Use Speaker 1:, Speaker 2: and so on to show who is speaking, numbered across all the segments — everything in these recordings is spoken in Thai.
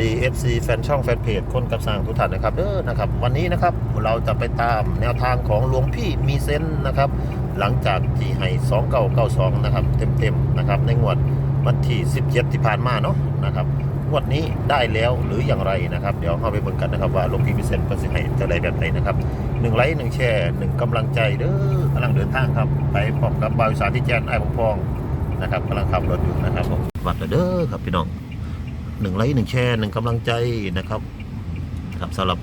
Speaker 1: ดี FC แฟนช่องแฟนเพจคนกับสางทุกท่านนะครับเด้อนะครับ วันนี้นะครับเราจะไปตามแนวทางของหลวงพี่มีเซนนะครับ หลังจากที่ให้2992 นะครับ เต็มๆนะครับ ในงวดวันที่ 17 ที่ผ่านมาเนาะนะครับงวดนี้ได้แล้วหรืออย่างไรนะครับ เดี๋ยวเข้าไปเบิ่งกันนะครับว่าหลวงพี่มีเซนเพิ่นสิให้จะได้แบบไหนนะครับหนึ่งไลค์หนึ่งแชร์หนึ่งกำลังใจเด้อกำลังเดินทางครับ ไปพร้อมกับบาวอีสาที่แจนไอ้พงพองนะครับกำลังขับรถอยู่นะครับผมบัตรเด้อครับพี่น้อง หนึ่งไลค์หนึ่งแชร์หนึ่งกำลังใจนะครับครับสำหรับ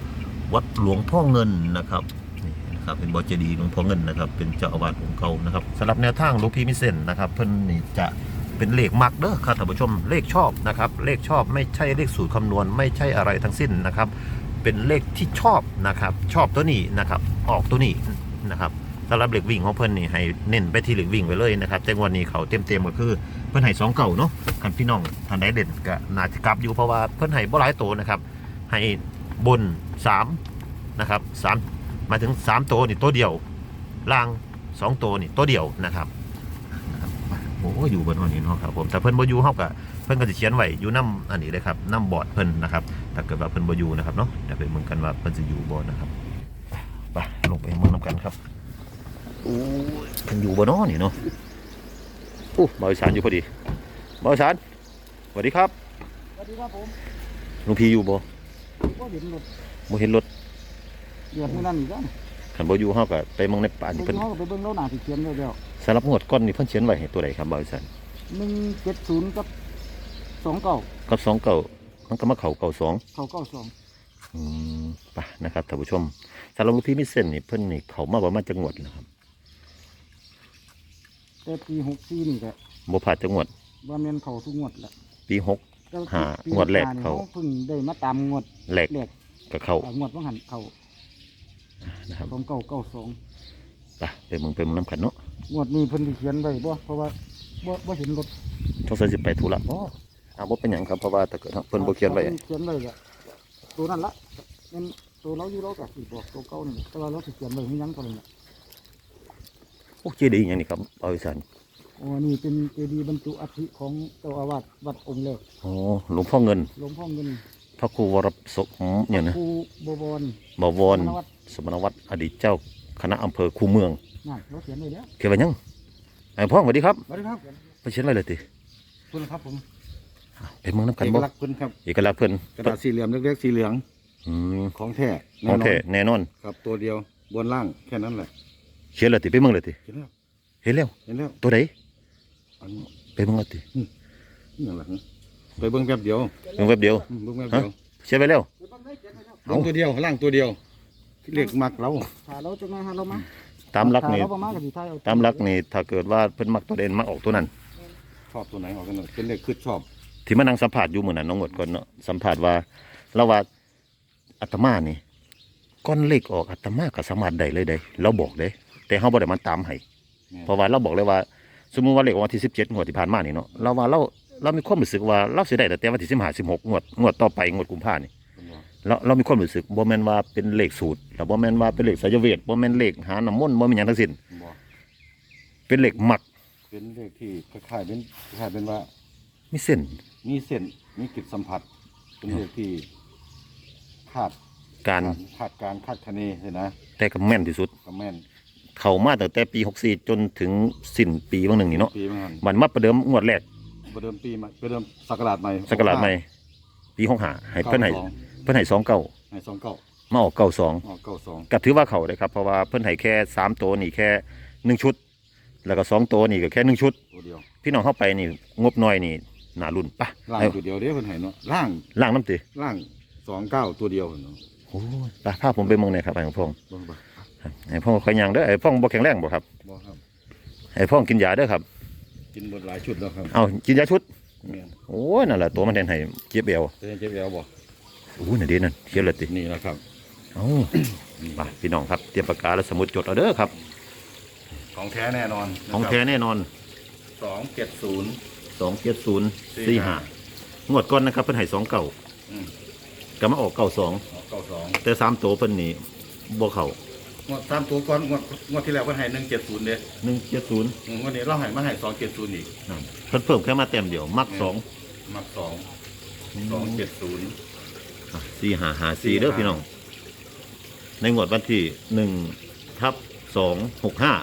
Speaker 1: วัดหลวงพ่อเงินนะครับนี่นะครับเป็นบอเจดีหลวงพ่อเงินนะครับ เป็นเจ้าอาวาสองค์เก่านะครับสำหรับแนวทางหลวงพี่มิเซนนะครับ เพิ่นนี่จะเป็นเลขมักเด้อครับท่านผู้ชมเลขชอบนะครับ เลขชอบไม่ใช่เลขสูตรคำนวณไม่ใช่อะไรทั้งสิ้นนะครับ เป็นเลขที่ชอบนะครับ ชอบตัวนี้นะครับ ออกตัวนี้นะครับ สำหรับเหล็กวิ่งของเพิ่นนี่ให้เน้นไปที่เหล็กวิ่งไปเลยนะครับแต่งวันนี้เขาเต็มๆก็คือเพิ่นให้สองเก่าเนาะคันพี่น้องท่านใดเด่นก็น่าจะกลับอยู่เพราะว่าเพิ่นให้บ่หลายโตวนะครับให้บน3นะครับ3หมาถึง3ตัวนี่ตัวเดียวล่าง2ตัวนี่ตัวเดียวนะครับโอ้อยู่บนห้องนี้เนาะครับผมแต่เพิ่นบ่อยู่เฮาก็เพิ่นก็สิเขียนไว้อยู่นํอันนี้เลยครับนํบอดเพิ่นนะครับถ้าเกิดว่าเพิ่นบ่อยู่นะครับเนาะเดี๋ยวไปเบิ่งกันว่าเพิ่นสิอยู่บ่นะครับไปลงไปมืองนํกันครับ อ้ยเพิ่นอยู่บ่เนาะนี่เนาะอู้บาวอีสานอยู่พอดีบาวอีสานสวัสดีครับ
Speaker 2: สวัสดีครับผม
Speaker 1: ลุงพีอยู่บ่
Speaker 2: ก็เห็นรถ
Speaker 1: บ่เห็นรถ
Speaker 2: เดือดมื้อนั้นอีกแล้ว
Speaker 1: ขันบ่อยู่เฮาก็ไปมองในป่า
Speaker 2: ไป
Speaker 1: นี่เพิ่น
Speaker 2: เขาก็ไปเบิ่งแล้วหน้าที่เขียนไว้แล้ว
Speaker 1: สำหรับงวดก้อนนี่เพิ่นเขียนไว้ให้ตัวใดครับบาวอีสาน
Speaker 2: หนึ่งเจ็ดศูนย์กับสองเก้า
Speaker 1: กับ2เก่ามันก็มาเข้าเก่าสอง
Speaker 2: เขาเก้าสอง
Speaker 1: อืมไปนะครับท่านผู้ชมสำหรับลุงพีมีเส้นนี่เพิ่นนี่เข้ามาประมาณจังหวัดนะครับ
Speaker 2: แต่ปีหกสี่นี่ก็
Speaker 1: บ่พลาดจังหวัด
Speaker 2: ว่าแม่นเขาทุกงวดแหละ
Speaker 1: ปีหก
Speaker 2: แต่
Speaker 1: หา
Speaker 2: ปี
Speaker 1: งวดแรก
Speaker 2: หนี่
Speaker 1: เขา
Speaker 2: เพิ่งได้มาตามงวด
Speaker 1: แหลก
Speaker 2: แรก
Speaker 1: ก็เข้า
Speaker 2: อ่างวดว่าหันเขา
Speaker 1: นะครับ
Speaker 2: สองเก้าเก้าสอง
Speaker 1: ไปไปเมืองไปเมืองน้ำกันเนาะ
Speaker 2: งวดนี้เพิ่นสิเขียนไว้บ่เพราะว่าบ่บ่เห็นรถ
Speaker 1: สงสัยสิไปธุระบ่อ้าวบ่เป็นหยังครับเพราะว่าถ้าเกิดเพิ่นบ่เขียนไว้
Speaker 2: เขียนไว้ก็ตัวนั้นละเป็นตัวเราอยู่เราก็สิบอกตัวเก่านี่แต่ว่าเราสิเขียนไว้ให้ยังก็เลยน่ะ
Speaker 1: โอ้เจดีย์อหยังนี่ครับบาวอีสาน
Speaker 2: อ๋อนี่เป็นเจดีย์บรรจุอัฐิของเจ้าอาวาสวัดองค์แรก
Speaker 1: โอ้หลวงพ่อเงิน
Speaker 2: หลวงพ่อเงิน
Speaker 1: พระครูวรศกเนี่ยนะ
Speaker 2: ครูบวร
Speaker 1: บวร
Speaker 2: ธนวัฒน์
Speaker 1: สมณวัฒน์อดีตเจ้าคณะอำเภอคูเมือง
Speaker 2: น่ะเราเขียนไว้แล้ว
Speaker 1: เขียนไว้ยังไอ้พ่อสวัสดีครับ
Speaker 2: สวัสดีครับ
Speaker 1: ไปเขียนไว้เลยติ
Speaker 2: คุณครับผม
Speaker 1: เป็นเมืองน้ำกัน
Speaker 2: เอก
Speaker 1: บ่
Speaker 2: ลักษณ์คุณครับ
Speaker 1: เอกลักษณ์เพิ่น
Speaker 2: กระดาษสี่เหลี่ยมเล็กๆสีเหลือง
Speaker 1: อืม
Speaker 2: ของแท้
Speaker 1: โอเคแน่นอน
Speaker 2: ครับตัวเดียวบนล่างแค่นั้นแหละ
Speaker 1: เขียนเลยติไปเมืองเลยติ
Speaker 2: เห็นแล้ว
Speaker 1: เห็นแล้ว
Speaker 2: เห็นแล้ว
Speaker 1: ตัวใด
Speaker 2: อันนี้
Speaker 1: ไปเมืองเลยติ
Speaker 2: นี่แหละไปเบิ้งแป๊บเดียว
Speaker 1: เมืองแป๊บเดียว
Speaker 2: อืมเบิ้งแป๊บเดียว
Speaker 1: เขียนไว้แล้ว
Speaker 2: ลงตัวเดียวล่างตัวเดียวเรียกมักเราถ้าเราจะมาหาเรามา
Speaker 1: ตามหลักนี่
Speaker 2: ถ้เราประมาณกับสีไทยเอ
Speaker 1: ตามหลักนี่ถ้าเกิดว่าเพิ่นมักตัวเด่นมักออกตัวนั้น
Speaker 2: ชอบตัวไหนออกกันหน่อยเป็นเลขคือชอบ
Speaker 1: ที่มานั่งสัมผัสอยู่เหมือนนั้นน้องหมดก่อนเนาะสัมผัสว่าเราว่าอาตมานี่ก้อนเลขออกอาตมาก็สามารถได้เลยได้เราบอกได้ แต่เฮาบ่ได้มันตามให้เพราะว่าเราบอกเลยว่า สมมุติว่าเลขออกวันที่สิบเจ็ดงวดที่ผ่านมานี่เนาะเราว่าเราเรามีความรู้สึกว่าเราเสียได้แต่วันที่สิบห้าสิบหกงวดงวดต่อไปงวดกุมภานี่เราเรามีความรู้สึกบ่แม่นว่าเป็นเลขสูตรแล้วบ่แม่นว่าเป็นเลขสายเวทบ่แม่นเลขหาน้ำมนต์บ่แม่นหยังทั้งสิ้น
Speaker 2: บอก
Speaker 1: เป็นเลขมัก
Speaker 2: เป็นเลขที่คล้ายๆเป็นคล้ายๆเป็นว่า
Speaker 1: มีเส้น
Speaker 2: มีเส้นมีกิจสัมผัส เป็นเลขที่คาด
Speaker 1: การ
Speaker 2: คาดการคาดคะเนใช่นะ
Speaker 1: แต่ก็แม่นที่สุด
Speaker 2: ก็แม่น
Speaker 1: เข้ามาตั้งแต่ปี64จนถึงสิ้นปีบางหนึ่งนี่เนาะ
Speaker 2: ปีมันหัน
Speaker 1: มันมาประเดิมงวดแรก
Speaker 2: ประเดิมปีใหม่ประเดิมสักราชใหม่
Speaker 1: สักราชใหม่ปี65ให้เพิ่นให้
Speaker 2: สอง
Speaker 1: เพิ่นให้สองเก้า
Speaker 2: ให้สองเก้า
Speaker 1: มาออกเก้าสอง
Speaker 2: อ๋อเก้าสอง
Speaker 1: ก็ถือว่าเขาเลยครับเพราะว่าเพิ่นให้แค่สามตัวนี่แค่หนึ่งชุด แล้วก็สองตัวนี่ก็แค่หนึ่งชุด
Speaker 2: ตัวเดียว
Speaker 1: พี่น้องเข้าไปนี่งบน้อยนี่น่ารุ่นปะ
Speaker 2: ล่าง
Speaker 1: เอา
Speaker 2: ตัวเดียวเด้เพิ่นให้เนาะล่าง
Speaker 1: ล่างน้ำตี
Speaker 2: ล่างสองเก้าตัวเดียวเนาะ
Speaker 1: โอ้ยไปพาผมไปเมองหน่อยครับไอ้พ่อง
Speaker 2: เบิ่งไป
Speaker 1: ไอ้พ่องคอยยางเด้อไอ้พ่องบ่แข็งแรงบ่ครับ
Speaker 2: บ่ครับ
Speaker 1: ไอ้พ่องกินยาเด้อครับ
Speaker 2: กินหมดหลายชุดแล้วครับ
Speaker 1: เอากินยาชุด
Speaker 2: แม่น
Speaker 1: โอ้ยนั่นแหละตัวมันแทนให้เจ็บเอว
Speaker 2: จะเจ็บแอวบ่
Speaker 1: โอ้ยน่ะเดีนั่นเขียนเลยติ
Speaker 2: นี่แหละครับ
Speaker 1: เอาไปพี่น้องครับเตรียมปากกาและสมุดจดเอาเด้อครับ
Speaker 2: ของแท้แน่นอน
Speaker 1: ของแท้แน่นอน
Speaker 2: สองเจ็ดศูนย์
Speaker 1: สองเจ็ดศูนย์สี่ห้างวดก้อนนะครับเพิ่นให้สองเก่า
Speaker 2: อืม
Speaker 1: ก็มาออกเก่าสอง
Speaker 2: เก้าสอง
Speaker 1: แต่สามตัวเพิ่นนี่บ่เข้า ง
Speaker 2: วดตามตัวก่อนงวดงวดที่แล้วเพิ่นให้หนึ่งเจ็ดศูนย์เด้
Speaker 1: หนึ่งเจ็ดศูนย์
Speaker 2: อืมวันนี้เราให้มาให้สองเจ็ดศูนย์อีก
Speaker 1: เพิ่นเพิ่มแค่มาเต็มเดียว มักสอง
Speaker 2: มักสอง
Speaker 1: ม
Speaker 3: สองเจ็ดศูนย์
Speaker 1: สี่หาหาสี่เด้อพี่น้อง ในงวดวันที่หนึ่งทับสองหกห้า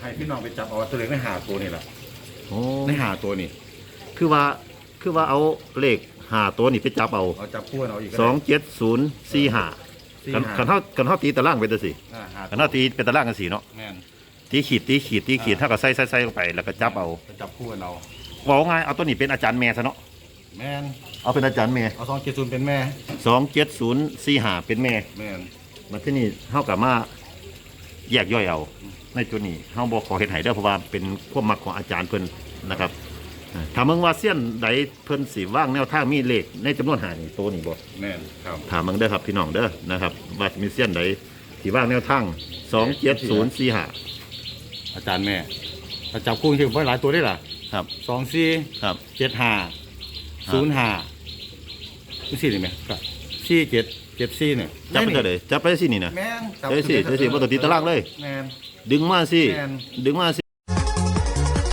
Speaker 3: ให้พี่น้องไปจับเอาตัวเลขในหาตัวนี่แหละ
Speaker 1: โอ้
Speaker 3: ในหาตัวนี่
Speaker 1: คือว่าคือว่าเอาเลขหาตัวนี่ไปจับเอา
Speaker 3: เอาจับคู่เอาอีกก็
Speaker 1: ส
Speaker 3: ได้
Speaker 1: องเจ็ดศูนย์สี่หา
Speaker 3: สี่
Speaker 1: กัน
Speaker 3: หา
Speaker 1: กันเท่ากันเท่าตีตารางไปตัวสิ
Speaker 3: อ่าหา
Speaker 1: กันเท่าตีเป็นตารางกันสีเนาะ
Speaker 3: แม่น
Speaker 1: ตีขีดตีขีดตีขีด
Speaker 3: อ่า
Speaker 1: ถ้าก็ใส่ใส่ใส่ลงไปแล้วก็จับเอา
Speaker 3: ไปจับคู่กันเอา
Speaker 1: บอกง่ายเอาตัวนี้เป็นอาจารย์แม่ซะเนาะ
Speaker 3: แม่น
Speaker 1: เอาเป็นอาจารย์แม่
Speaker 3: เอาสองเจ็ดศูนย์เป็นแม่
Speaker 1: สองเจ็ดศูนย์สี่หาเป็นแม่
Speaker 3: แม่น
Speaker 1: มาที่นี่เท่ากับมาแยกย่อยเอา ในตัวนี้เฮาบอกขอเห็นไห้เด้อเพราะว่าเป็นความมักของอาจารย์เพิ่นนะครับอ่า ถ้ามึงว่าเสี้ยนใดเพิ่นสิว่างแนวทางมีเลขในจำนวนหานี่ตัวนี้บ่
Speaker 3: แม่นครับ
Speaker 1: ถามมึงเด้อครับพี่น้องเด้อนะครับ ว่ามีเสี้ยนใดที่ว่างแนวทาง27045
Speaker 3: อาจารย์แม่ถ้าจับคู่ที่ผมไว้หลายตัวได้ล่ะ
Speaker 1: ครับ
Speaker 3: สองสี่
Speaker 1: ครับ
Speaker 3: เจ็ดห้าศูนย์ห้านี่สี่ได้ไหมครับสี่เจ็ดเจ็ดสี่เนี่ย
Speaker 1: จับไปเท่าใดจับไปสินี่นะ
Speaker 3: แม่นจับ
Speaker 1: เดี๋ยวสิเดี๋ยวสิบ่ต้องติดตารางเลย
Speaker 3: แม่น
Speaker 1: ดึงมาสิ
Speaker 3: แม่น
Speaker 1: ดึงมาสิ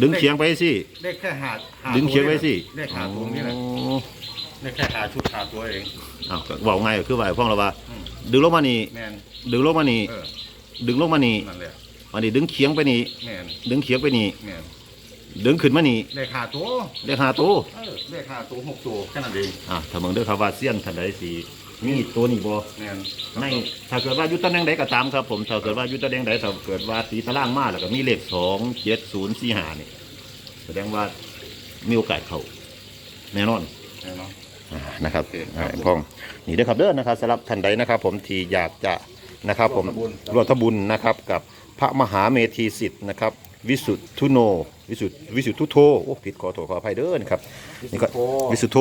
Speaker 1: ดึงเฉียงไปสิ
Speaker 3: เลขแค่หาหา
Speaker 1: ดึงเฉียงไปสิ
Speaker 3: เลขหาตัวนี่แหละ
Speaker 1: โอ้
Speaker 3: เลขแค่หาชุดหาตัวเอง
Speaker 1: อ้าวก็บอกไงก็คือว่าพ่องเราว่า
Speaker 3: อืม
Speaker 1: ดึงลงมานี่
Speaker 3: แม่น
Speaker 1: ดึงลงมานี่
Speaker 3: เออ
Speaker 1: ดึงลงมานี่
Speaker 3: นั่นแหละ
Speaker 1: มานี่ดึงเฉียงไปนี่
Speaker 3: แม่น
Speaker 1: ดึงเฉียงไปนี่
Speaker 3: แม่น
Speaker 1: ดึงขึ้นมานี่
Speaker 3: เลขหาตัว
Speaker 1: เลขหาตัว
Speaker 3: เออเลขหาตัวหกตัวแค่นั้นเอง
Speaker 1: อ่าถ้ามึงเด้อครับว่าเสี้ยนทันใดสิ มีตัวนี้บ่
Speaker 3: แม่น
Speaker 1: ในถ้าเกิดว่าอยุตตำแหน่งใดก็ตามครับผมถ้าเกิดว่าอยุตตำแหน่งใดถ้าเกิดว่าตีตารางมาแล้วก็มีเลขสองเจ็ดศูนย์สี่ห้านี่แสดงว่ามีโอกาสเข้าแน่นอน
Speaker 3: แน่เนาะ
Speaker 1: อ่านะครับ
Speaker 3: โอเค
Speaker 1: อ่าพ้องนี่เด้อครับเด้อนะครับสำหรับท่านใดนะครับ ผมที่อยากจะนะครับ ผม
Speaker 3: ร่วมทำบุญ
Speaker 1: ร่วมทำบุญนะครับกับพระมหาเมธีสิทธิ์นะครับ วิสุทธุโน วิสุทธวิสุทธุโธโอ้ผิดขอโทษขออภัยเด้อนะครับนี่ก็วิสุทโธ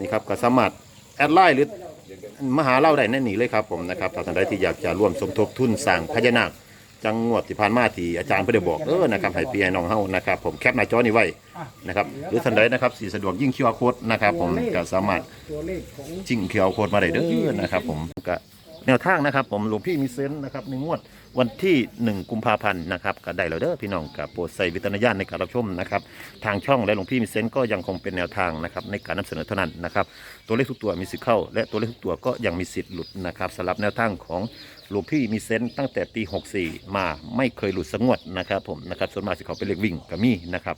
Speaker 1: นี่ครับก็สามารถแอดไลน์หรือ มาหาเล่าได้แน่นี่เลยครับผมนะครับถ้าท่านใดที่อยากจะร่วมสมทบทุนสร้างพญานาคจังหวัดที่ผ่านมาที่อาจารย์เพิ่นได้บอกเออนะครับให้พี่ให้น้องเฮานะครับผมแคปหน้าจอนี่ไว้นะครับหรือท่านใดนะครับสีสะดวกยิ่งคิวอาร์โค้ดนะครับผมก็สามารถ
Speaker 2: ตัวเลขของ
Speaker 1: จิ้งเขียวโคตรมาได้เด้อนะครับผมก็ แนวทางนะครับ ผมหลวงพี่มีเซนต์นะครับในงวดวันที่ 1 กุมภาพันธ์นะครับก็ได้แล้วเด้อพี่น้องกับโปรดใส่วิจารณญาณในการรับชมนะครับทางช่องและหลวงพี่มีเซนต์ก็ยังคงเป็นแนวทางนะครับในการนำเสนอเท่านั้นนะครับตัวเลขทุกตัวมีสิทธิ์เข้า และตัวเลขทุกตัวก็ยังมีสิทธิ์หลุดนะครับสำหรับแนวทางของหลวงพี่มีเซนต์ตั้งแต่ปี64 มาไม่เคยหลุดสงวดนะครับผมนะครับส่วนมากสิเขาเป็นเลขวิ่งก็มีนะครับ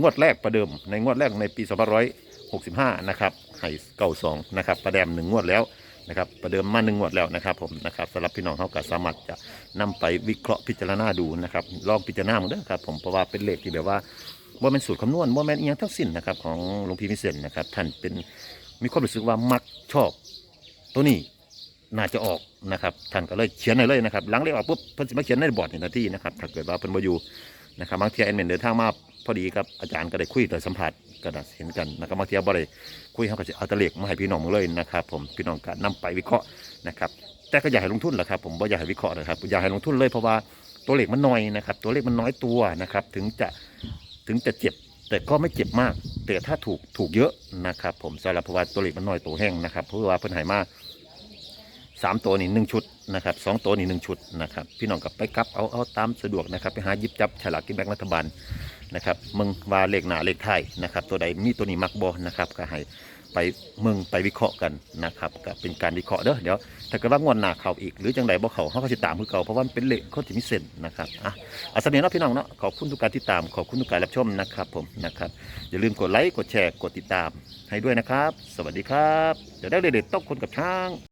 Speaker 1: งวดแรกประเดิมในงวดแรกในปี2565 นะครับให้เก้าสองนะครับประแดมหนึ่งงวดแล้ว นะครับประเดิมมาหนึ่งงวดแล้วนะครับผมนะครับสำหรับพี่น้องเขาก็สามารถจะนำไปวิเคราะห์พิจารณาดูนะครับลองพิจารณามึงเด้อครับผมเพราะว่าเป็นเลขที่แบบว่าว่าเป็นสูตรคำนวณว่าแม่นอีหยังทั้งสิ้นนะครับของหลวงพี่มิเซนนะครับท่านเป็นมีความรู้สึกว่ามักชอบ ตัวนี้น่าจะออกนะครับท่านก็เลยเขียนเลยนะครับหลังเลขออกปุ๊บเพิ่นสิมาเขียนในบอร์ดในนาทีนะครับถ้าเกิดว่าเพิ่นบ่อยู่นะครับบางทีแอดมินเดินทางมาพอดีครับอาจารย์ก็ได้คุยแต่สัมผัส ก็ได้เห็นกันนะครับบางทีบ่ได้คุยเขาก็จะเอาตะเลขมาให้พี่น้องมึงเลยนะครับผมพี่น้องก็นำไปวิเคราะห์นะครับแต่ก็อย่าให้ลงทุนแหละครับผมบ่อยากให้วิเคราะห์นะครับอยากให้ลงทุนเลยเพราะว่าตัวเลขมันน้อยนะครับ ตัวเลขมันน้อยตัวนะครับถึงจะถึงจะเจ็บแต่ก็ไม่เจ็บมาก แต่ถ้าถูกถูกเยอะนะครับผมสำหรับเพราะว่าตัวเลขมันน้อยตัวแห้งนะครับเพราะว่าเพิ่นให้มาสามตัวนี่หนึ่งชุดนะครับสองตัวนี่หนึ่งชุดนะครับพี่น้องกับไปกลับเอาเอาตามสะดวกนะครับไปหาหยิบจับฉลากกินแบ่งรัฐบาล นะครับมึงว่าเลขหนาเลขไทายนะครับตัวใดมีตัวนี้มักบอนะครับก็ให้ไปมึงไปวิเคราะห์กันนะครับก็เป็นการวิเคราะห์เด้อเดี๋ยวถ้าเกิดว่างวดหนาเขาอีกหรือจังใดบ่เขาเขาก็จะตามคือเก่าเพราะว่ามันเป็นเลขคนที่มีเส้นนะครับอะอาสนีเนาะพี่น้องเนาะขอบคุณทุกการที่ตามขอบคุณทุกการรับชมนะครับผมนะครับอย่าลืมกดไลค์กดแชร์กดติดตามให้ด้วยนะครับ สวัสดีครับเดี๋ยวได้เด็ดๆต้องคนกับช้าง